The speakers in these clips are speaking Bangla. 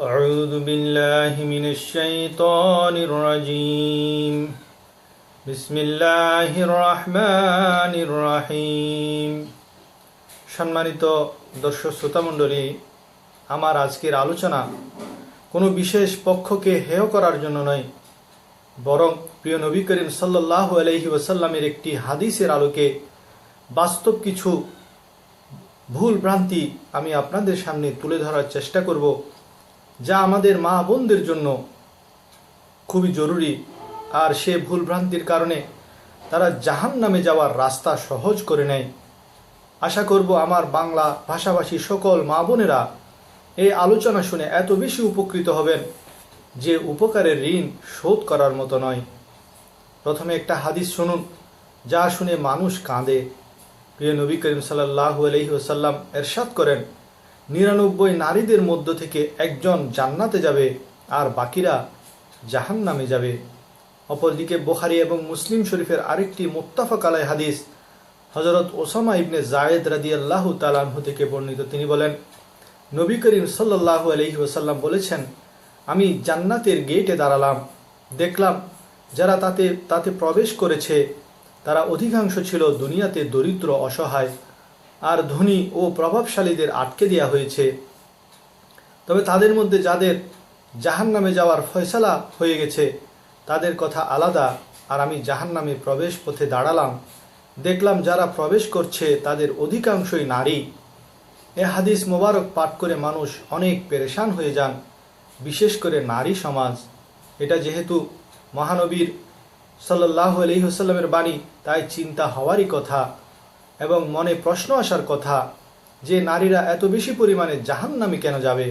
أعوذ بالله من الشيطان الرجيم بسم الله الرحمن الرحيم সম্মানিত দর্শক শ্রোতামণ্ডলী আমার আজকের আলোচনা কোনো বিশেষ পক্ষকে হেয় করার জন্য নয় বরং প্রিয় নবী করিম সাল্লাহ আলহি ওসাল্লামের একটি হাদিসের আলোকে বাস্তব কিছু ভুল ভ্রান্তি আমি আপনাদের সামনে তুলে ধরার চেষ্টা করব যা আমাদের মা বোনদের জন্য খুবই জরুরি। আর সে ভুলভ্রান্তির কারণে তারা জাহান নামে যাওয়ার রাস্তা সহজ করে নেয়। আশা করব আমার বাংলা ভাষাভাষী সকল মা বোনেরা এই আলোচনা শুনে এত বেশি উপকৃত হবেন যে উপকারের ঋণ শোধ করার মতো নয়। প্রথমে একটা হাদিস শুনুন, যা শুনে মানুষ কাঁদে। প্রিয় নবী করিম সাল্লাহ আলহি এরশাদ করেন নিরানব্বই নারীদের মধ্য থেকে একজন জান্নাতে যাবে আর বাকিরা জাহান নামে যাবে। অপরদিকে বোখারি এবং মুসলিম শরীফের আরেকটি মোত্তাফাক আলাই হাদিস হজরত ওসামা ইবনে জায়েদ রাদি আল্লাহ তালাহ থেকে বর্ণিত। তিনি বলেন, নবী করিম সাল্লাহ আলহি ওসাল্লাম বলেছেন, আমি জান্নাতের গেটে দাঁড়ালাম। দেখলাম যারা তাতে তাতে প্রবেশ করেছে, তারা অধিকাংশ ছিল দুনিয়াতে দরিদ্র, অসহায়। আর ধনী ও প্রভাবশালীদের আটকে দেওয়া হয়েছে। তবে তাদের মধ্যে যাদের জাহান নামে যাওয়ার ফয়সালা হয়ে গেছে, তাদের কথা আলাদা। আর আমি জাহান নামে প্রবেশ পথে দাঁড়ালাম। দেখলাম যারা প্রবেশ করছে, তাদের অধিকাংশই নারী। এ হাদিস মোবারক পাঠ করে মানুষ অনেক পেরেশান হয়ে যান, বিশেষ করে নারী সমাজ। এটা যেহেতু মহানবীর সাল্লাহ আলহিহসাল্লামের বাণী, তাই চিন্তা হওয়ারই কথা। এবং মনে প্রশ্ন আসার কথা যে নারীরা এত বেশি পরিমাণে জাহান নামে কেন যাবে?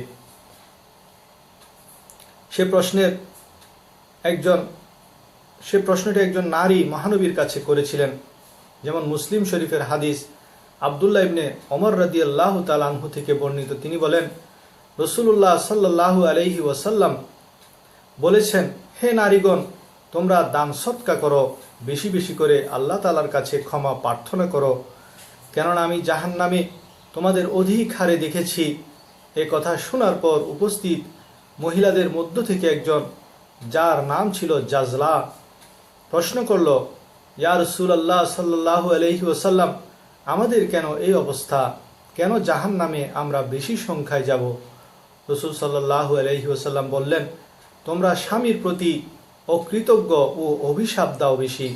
সে প্রশ্নের একজন, সে প্রশ্নটি একজন নারী মহানবীর কাছে করেছিলেন। যেমন মুসলিম শরীফের হাদিস আবদুল্লাহ ইবনে অমর রাদি আল্লাহ তালাহু থেকে বর্ণিত। তিনি বলেন রসুল্লাহ সাল্লাহ আলহি ওয়াসাল্লাম বলেছেন, হে নারীগণ, তোমরা দান সৎকা করো, বেশি বেশি করে আল্লাহ তালার কাছে ক্ষমা প্রার্থনা করো। কেননা আমি জাহান নামে তোমাদের অধিক হারে দেখেছি। এ কথা শোনার পর উপস্থিত মহিলাদের মধ্য থেকে একজন, যার নাম ছিল জাজলা, প্রশ্ন করল, ইয়া রসুলাল্লাহ সাল্লাহ আলহি ওসাল্লাম আমাদের কেন এই অবস্থা? কেন জাহান নামে আমরা বেশি সংখ্যায় যাব? রসুল সাল্লাহ আলহি ওসাল্লাম বললেন, তোমরা স্বামীর প্রতি অকৃতজ্ঞ ও অভিশাপ দাও বেশি।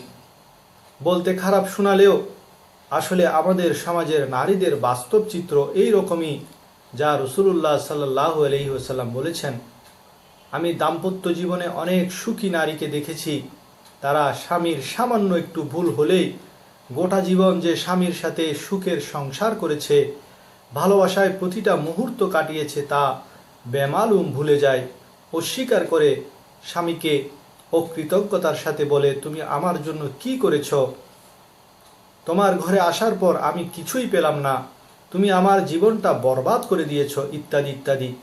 বলতে খারাপ শোনালেও আসলে আমাদের সমাজের নারীদের বাস্তব চিত্র এই রকমই যা রসুল্লাহ সাল্লাহ আলহি ওসাল্লাম বলেছেন। আমি দাম্পত্য জীবনে অনেক সুখী নারীকে দেখেছি। তারা স্বামীর সামান্য একটু ভুল হলেই গোটা জীবন যে স্বামীর সাথে সুখের সংসার করেছে, ভালোবাসায় প্রতিটা মুহূর্ত কাটিয়েছে তা বেমালুম ভুলে যায় অস্বীকার করে স্বামীকে অকৃতজ্ঞতার সাথে বলে, তুমি আমার জন্য কি করেছ? তোমার ঘরে আসার পর আমি কিছুই পেলাম না। তুমি আমার জীবনটা বরবাদ করে দিয়েছ, ইত্যাদি ইত্যাদি।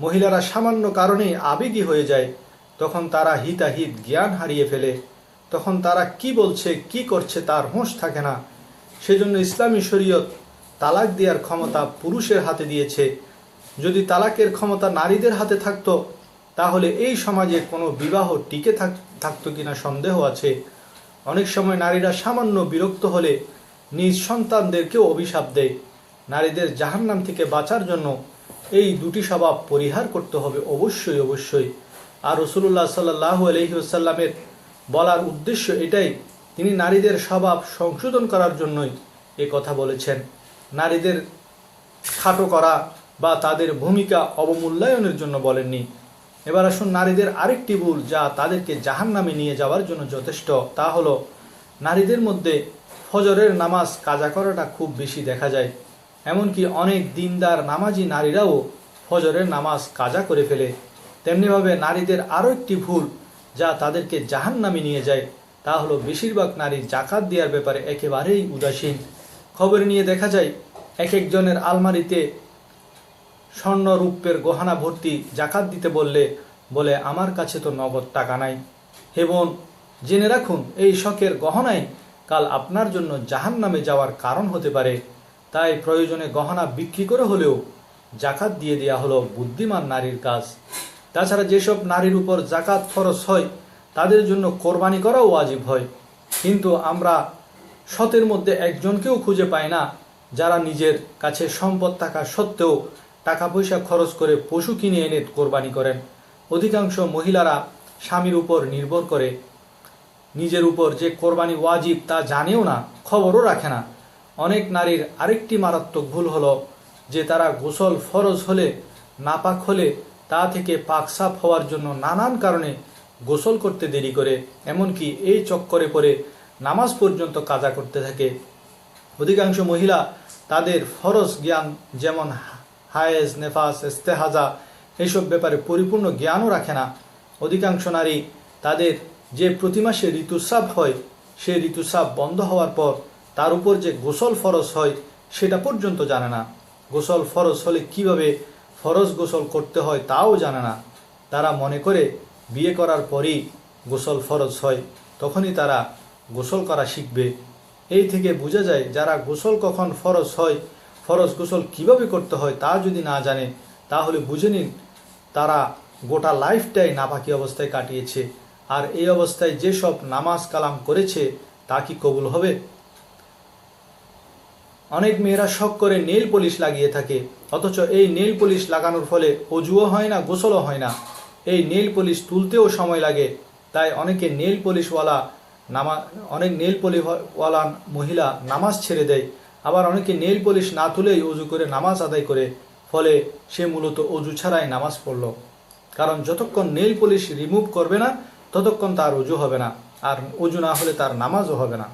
মহিলারা সামান্য কারণে আবেগী হয়ে যায়। তখন তারা হিতাহিত জ্ঞান হারিয়ে ফেলে। তখন তারা কি বলছে, কি করছে তার হোঁশ থাকে না। সেজন্য ইসলামী শরীয়ত তালাক দেওয়ার ক্ষমতা পুরুষের হাতে দিয়েছে। যদি তালাকের ক্ষমতা নারীদের হাতে থাকতো, তাহলে এই সমাজে কোনো বিবাহ টিকে থাকতো কিনা সন্দেহ আছে। অনেক সময় নারীরা সামান্য বিরক্ত হলে নিজ সন্তানদেরকেও অভিশাপ দেয়। নারীদের জাহান্নাম থেকে বাঁচার জন্য এই দুটি স্বভাব পরিহার করতে হবে অবশ্যই অবশ্যই। আর রসুল্লাহ সাল্লাহ আলহিউসাল্লামের বলার উদ্দেশ্য এটাই, তিনি নারীদের স্বভাব সংশোধন করার জন্যই এ কথা বলেছেন। নারীদের খাটো করা বা তাদের ভূমিকা অবমূল্যায়নের জন্য বলেননি। এবার আসুন নারীদের আরেকটি ভুল যা তাদেরকে জাহান নামে নিয়ে যাওয়ার জন্য যথেষ্ট। তা হলো, নারীদের মধ্যে ফজরের নামাজ কাজা করাটা খুব বেশি দেখা যায়। এমনকি অনেক দিনদার নামাজি নারীরাও ফজরের নামাজ কাজা করে ফেলে। তেমনিভাবে নারীদের আরও একটি ভুল যা তাদেরকে জাহান নামে নিয়ে যায়, তা হলো বেশিরভাগ নারী জাকাত দেওয়ার ব্যাপারে একেবারেই উদাসীন। খবর নিয়ে দেখা যায় এক একজনের আলমারিতে স্বর্ণ রূপের গহনা ভর্তি জাকাত দিতে বললে, বলে, আমার কাছে তো নগদ টাকা নাই। হে বোন, জেনে রাখুন, এই শখের গহনাই কাল আপনার জন্য জাহান নামে যাওয়ার কারণ হতে পারে। তাই প্রয়োজনে গহনা বিক্রি করে হলেও জাকাত দিয়ে দেওয়া হলো বুদ্ধিমান নারীর কাজ। তাছাড়া যেসব নারীর উপর জাকাত খরচ হয়, তাদের জন্য কোরবানি করাও ওয়াজিব হয়। কিন্তু আমরা শতের মধ্যে একজনকেও খুঁজে পাই না, যারা নিজের কাছে সম্পদ থাকা সত্ত্বেও টাকা পয়সা খরচ করে পশু কিনে এনে কোরবানি করেন। অধিকাংশ মহিলারা স্বামীর উপর নির্ভর করে। নিজের উপর যে কোরবানি ওয়াজিব তা জানেও না, খবরও রাখে না। অনেক নারীর আরেকটি মারাত্মক ভুল হলো যে তারা গোসল ফরজ হলে, নাপাক হলে তা থেকে পাকসাপ হওয়ার জন্য নানান কারণে গোসল করতে দেরি করে, এমনকি এই চক্করে পরে নামাজ পর্যন্ত কাজা করতে থাকে। অধিকাংশ মহিলা তাদের ফরজ জ্ঞান যেমন হায়েজ, নেফাস, ইস্তেহাজা এইসব ব্যাপারে পরিপূর্ণ জ্ঞানও রাখে না। অধিকাংশ নারী তাদের যে প্রতি মাসে ঋতুস্রাব হয় সেই ঋতুস্রাব বন্ধ হওয়ার পর তার উপর যে গোসল ফরজ হয়, সেটা পর্যন্ত জানে না। গোসল ফরজ হলে কীভাবে ফরজ গোসল করতে হয় তাও জানে না। তারা মনে করে বিয়ে করার পরই গোসল ফরজ হয়, তখনই তারা গোসল করা শিখবে। এই থেকে বোঝা যায়, যারা গোসল কখন ফরজ হয় ফরজ গোসল কীভাবে করতে হয় তা যদি না জানে, তাহলে বুঝে নিন তারা গোটা লাইফটাই নাপাকি অবস্থায় কাটিয়েছে। আর এই অবস্থায় যেসব নামাজ কালাম করেছে, তা কি কবুল হবে? অনেক মেয়েরা শখ করে নেল পলিশ লাগিয়ে থাকে, অথচ এই নেল পলিশ লাগানোর ফলে অজুও হয় না, গোসলও হয় না। এই নেল পলিশ তুলতেও সময় লাগে, তাই অনেকে নেল পলিশওয়ালা নামা অনেক নেল পলিশওয়ালা মহিলা নামাজ ছেড়ে দেয়। আবার অনেকে নেল পলিশ না তুলেই অজু করে নামাজ আদায় করে, ফলে সে মূলত অজু ছাড়াই নামাজ পড়ল। কারণ যতক্ষণ নেল পলিশ রিমুভ করবে না, ততক্ষণ তার অজু হবে না, আর অজু না হলে তার নামাজও হবে না।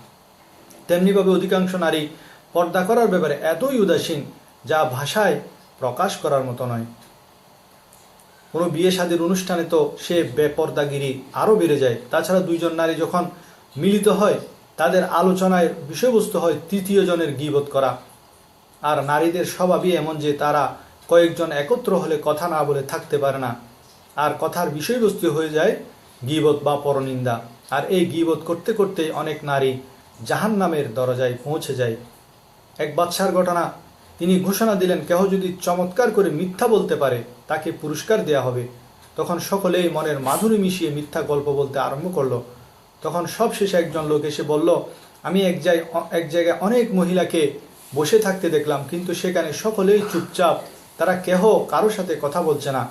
তেমনিভাবে অধিকাংশ নারী পর্দা করার ব্যাপারে এতই উদাসীন, যা ভাষায় প্রকাশ করার মতো নয়। কোনো বিয়ে শাদীর অনুষ্ঠানে তো সে বেপর্দাগিরি আরও বেড়ে যায়। তাছাড়া দুইজন নারী যখন মিলিত হয় তাদের আলোচনায় বিষয়বস্তু হয় তৃতীয় জনের গিবত করা। আর নারীদের স্বভাবই এমন যে তারা কয়েকজন একত্র হলে কথা না বলে থাকতে পারে না। আর কথার বিষয়বস্তু হয়ে যায় গিবোধ বা পরনিন্দা। আর এই গিবত করতে করতে অনেক নারী জাহান নামের দরজায় পৌঁছে যায়। এক বাদশার ঘটনা। তিনি ঘোষণা দিলেন, কেহ যদি চমৎকার করে মিথ্যা বলতে পারে, তাকে পুরস্কার দেয়া হবে। তখন সকলেই মনের মাধুরী মিশিয়ে মিথ্যা গল্প বলতে আরম্ভ করল। তখন সব শেষে একজন লোক এসে বলল, আমি এক জায়গায় এক জায়গায় অনেক মহিলাকে বসে থাকতে দেখলাম, কিন্তু সেখানে সকলেই চুপচাপ। তারা কেহ কারও সাথে কথা বলছে না।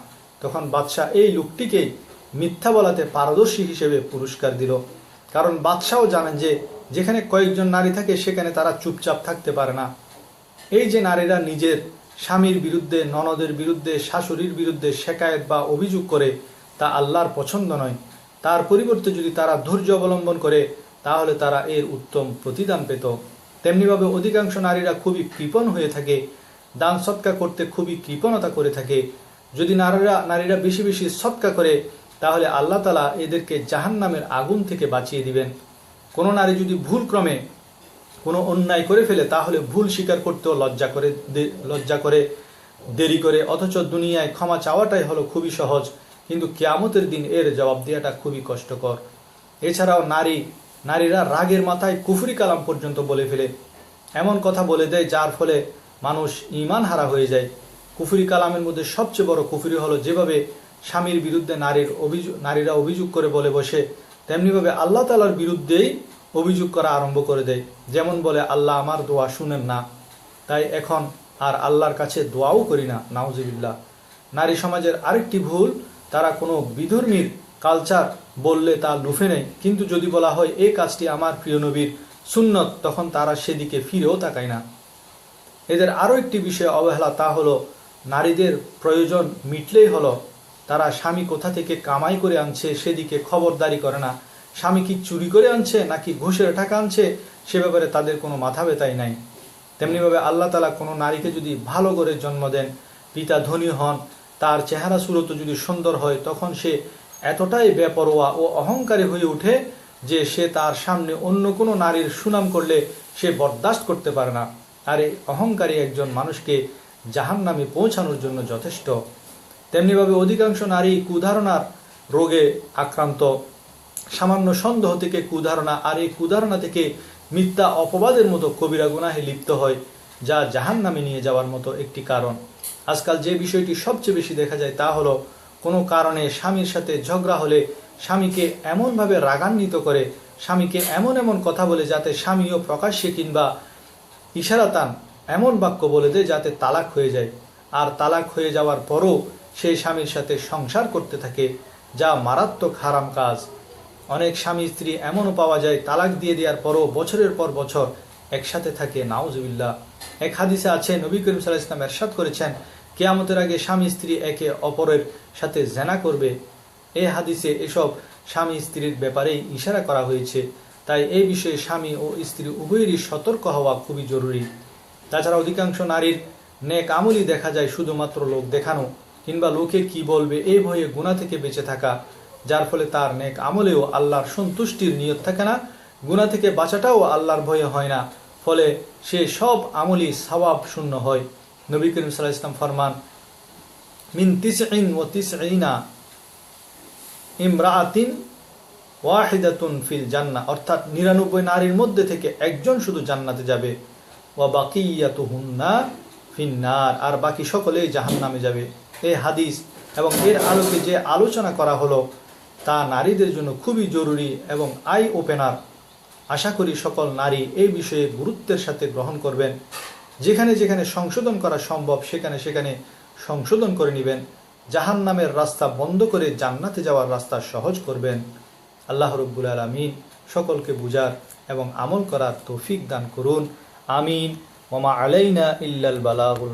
তখন বাদশাহ এই লোকটিকেই মিথ্যা বলাতে পারদর্শী হিসেবে পুরস্কার দিল। কারণ বাদশাও জানেন যে, যেখানে কয়েকজন নারী থাকে, সেখানে তারা চুপচাপ থাকতে পারে না। এই যে নারীরা নিজের স্বামীর বিরুদ্ধে, ননদের বিরুদ্ধে, শাশুড়ির বিরুদ্ধে শেকায়ত বা অভিযোগ করে, তা আল্লাহর পছন্দ নয়। তার পরিবর্তে যদি তারা ধৈর্য অবলম্বন করে, তাহলে তারা এর উত্তম প্রতিদান পেত। তেমনিভাবে অধিকাংশ নারীরা খুবই কৃপণ হয়ে থাকে, দান সৎকা করতে খুবই কৃপণতা করে থাকে। যদি নারীরা নারীরা বেশি বেশি সৎকা করে, তাহলে আল্লাহ তালা এদেরকে জাহান নামের আগুন থেকে বাঁচিয়ে দিবেন। কোনো নারী যদি ভুল ক্রমে কোনো অন্যায় করে ফেলে, তাহলে ভুল স্বীকার করতেও লজ্জা করে লজ্জা করে, দেরি করে। অথচ দুনিয়ায় ক্ষমা চাওয়াটাই হলো খুবই সহজ। কিন্তু কেয়ামতের দিন এর জবাব দেওয়াটা খুবই কষ্টকর। এছাড়াও নারী, নারীরা রাগের মাথায় কুফরি কালাম পর্যন্ত বলে ফেলে। এমন কথা বলে দেয় যার ফলে মানুষ ইমান হারা হয়ে যায়। কুফরি কালামের মধ্যে সবচেয়ে বড় কুফরি হলো যেভাবে স্বামীর বিরুদ্ধে নারীর অভিযোগ নারীরা অভিযোগ করে বলে বসে, তেমনিভাবে আল্লাহ তালার বিরুদ্ধেই অভিযোগ করা আরম্ভ করে দেয়। যেমন বলে, আল্লাহ আমার দোয়া শুনেন না, তাই এখন আর আল্লাহর কাছে দোয়াও করি না, নাউজিবিল্লাহ। নারী সমাজের আরেকটি ভুল তারা কোনো বিধর্মীর কালচার বললে তা লুফে নেয়। কিন্তু যদি বলা হয়, এই কাজটি আমার প্রিয় নবীর সুন্নত, তখন তারা সেদিকে ফিরেও তাকায় না। এদের আরও একটি বিষয়ে অবহেলা তা হলো, নারীদের প্রয়োজন মিটলেই হলো। তারা স্বামী কোথা থেকে কামাই করে আনছে সেদিকে খবরদারি করে না। স্বামী কি চুরি করে আনছে নাকি ঘুষের টাকা আনছে, সে ব্যাপারে তাদের কোনো মাথা ব্যথাই নাই। তেমনিভাবে আল্লাহ তালা কোনো নারীকে যদি ভালো করে জন্ম দেন, পিতা ধনী হন তার চেহারা সুরত যদি সুন্দর হয়, তখন সে এতটাই বেপরোয়া ও অহংকারী হয়ে ওঠে যে সে তার সামনে অন্য কোনো নারীর সুনাম করলে সে বরদাস্ত করতে পারে না। আর এই অহংকারী একজন মানুষকে জাহান নামে পৌঁছানোর জন্য যথেষ্ট। তেমনিভাবে অধিকাংশ নারী কুধারণার রোগে আক্রান্ত। সামান্য সন্দেহ থেকে কুধারণা আর এই কুধারণা থেকে মিথ্যা অপবাদের মতো কবিরা গুনাহে লিপ্ত হয়। যা জাহান নামে নিয়ে যাওয়ার মতো একটি কারণ। আজকাল যে বিষয়টি সবচেয়ে বেশি দেখা যায় তা হলো, কোনো কারণে স্বামীর সাথে ঝগড়া হলে স্বামীকে এমনভাবে রাগান্বিত করে, স্বামীকে এমন এমন কথা বলে যাতে স্বামীও প্রকাশ্যে কিংবা ইশারাতান এমন বাক্য বলে দেয় যাতে তালাক হয়ে যায়। আর তালাক হয়ে যাওয়ার পরও সেই স্বামীর সাথে সংসার করতে থাকে, যা মারাত্মক হারাম কাজ। অনেক স্বামী স্ত্রী এমনও পাওয়া যায় তালাক দিয়ে দেওয়ার পরও বছরের পর বছর একসাথে থাকে, নাউজুবিল্লাহ। এক হাদিসে আছে, নবী করিম সাল্লাহ ইসলাম এরশাদ করেছেন, কেয়ামতের আগে স্বামী স্ত্রী একে অপরের সাথে জেনা করবে। এ হাদিসে এসব স্বামী স্ত্রীর ব্যাপারেই ইশারা করা হয়েছে। তাই এই বিষয়ে স্বামী ও স্ত্রী উভয়েরই সতর্ক হওয়া খুবই জরুরি। তাছাড়া অধিকাংশ নারীর নেক আমলই দেখা যায় শুধুমাত্র লোক দেখানো, কিংবা লোকে কি বলবে এই ভয়ে গুণা থেকে বেঁচে থাকা, যার ফলে তার নেক আমলেও আল্লাহর সন্তুষ্টির নিয়ত থাকে না গুণা থেকে বাঁচাটাও আল্লাহর ভয়ে হয় না। ফলে সে সব আমলই সওয়াব শূন্য হয়। নবী করিম সাল্লাহ ইসলাম ফরমান, মিন তিসইন ও তিসইনা ইমরাআতিন ওয়াহিদাতুন ফিল জান্না অর্থাৎ নিরানব্বই নারীর মধ্যে থেকে একজন শুধু জান্নাতে যাবে। ওয়া বাকিয়াতুহুন্না ফিন্নার আর বাকি সকলেই জাহান্নামে যাবে। এই হাদিস এবং এর আলোকে যে আলোচনা করা হলো, তা নারীদের জন্য খুবই জরুরি এবং আই ওপেনার আশা করি সকল নারী এই বিষয়ে গুরুত্বের সাথে গ্রহণ করবেন। যেখানে যেখানে সংশোধন করা সম্ভব, সেখানে সেখানে সংশোধন করে নেবেন। জাহান নামের রাস্তা বন্ধ করে জান্নাতে যাওয়ার রাস্তা সহজ করবেন। আল্লাহ রব্বুল আলমিন সকলকে বুঝার এবং আমল করার তৌফিক দান করুন। আমিন। ওমা আলাইনা ইল্লাল বালাগুল